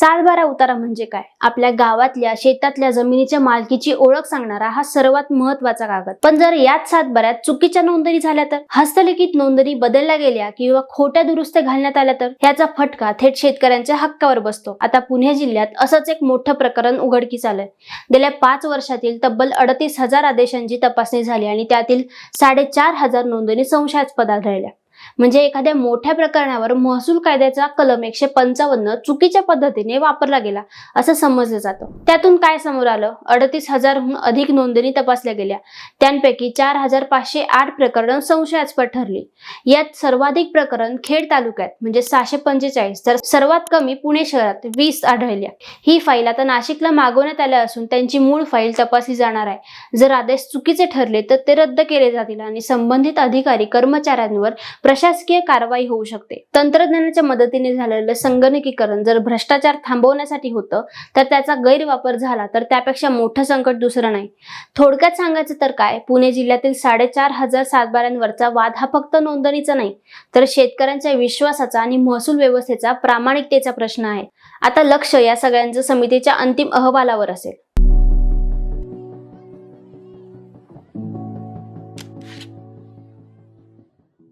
सातबारा उतारा म्हणजे काय? आपल्या गावातल्या शेतातल्या जमिनीच्या मालकीची ओळख सांगणारा हा सर्वात महत्त्वाचा कागद. पण जर याच सातबाऱ्यात चुकीच्या नोंदणी झाल्या तर? हस्तलिखित नोंदणी बदलल्या गेल्या किंवा खोट्या दुरुस्त्या घालण्यात आल्या तर? ह्याचा फटका थेट शेतकऱ्यांच्या हक्कावर बसतो. आता पुणे जिल्ह्यात असंच एक मोठं प्रकरण उघडकीस आलंय. गेल्या पाच वर्षातील तब्बल अडतीस हजार आदेशांची तपासणी झाली आणि त्यातील साडेचार हजार नोंदणी संशयास्पद आढळल्या. म्हणजे एखाद्या मोठ्या प्रकरणावर महसूल कायद्याचा कलम एकशे पंचावन्न चुकीच्या पद्धतीने वापरला गेला असं समजलं जातं. त्यातून काय समोर आलं? अडतीस हजारहून अधिक नोंदणी तपासल्या गेल्या. त्यांपैकी चार हजार पाचशे आठ प्रकरण संशयास्पद ठरली. यात सर्वाधिक प्रकरण खेड तालुक्यात म्हणजे सहाशे पंचेचाळीस तर सर्वात कमी पुणे शहरात वीस आढळल्या. ही फाईल आता नाशिकला मागवण्यात आल्या असून त्यांची मूळ फाईल तपासली जाणार आहे. जर आदेश चुकीचे ठरले तर ते रद्द केले जातील आणि संबंधित अधिकारी कर्मचाऱ्यांवर प्रशासकीय कारवाई होऊ शकते. तंत्रज्ञानाच्या मदतीने झालेलं संगणकीकरण जर भ्रष्टाचार थांबवण्यासाठी होतं तर त्याचा गैरवापर झाला तर त्यापेक्षा मोठं संकट दुसरं नाही. थोडक्यात सांगायचं तर काय पुणे जिल्ह्यातील साडेचार हजार सातबाऱ्यांवरचा वाद हा फक्त नोंदणीचा नाही तर शेतकऱ्यांच्या विश्वासाचा आणि महसूल व्यवस्थेचा प्रामाणिकतेचा प्रश्न आहे. आता लक्ष या सगळ्यांचं समितीच्या अंतिम अहवालावर असेल.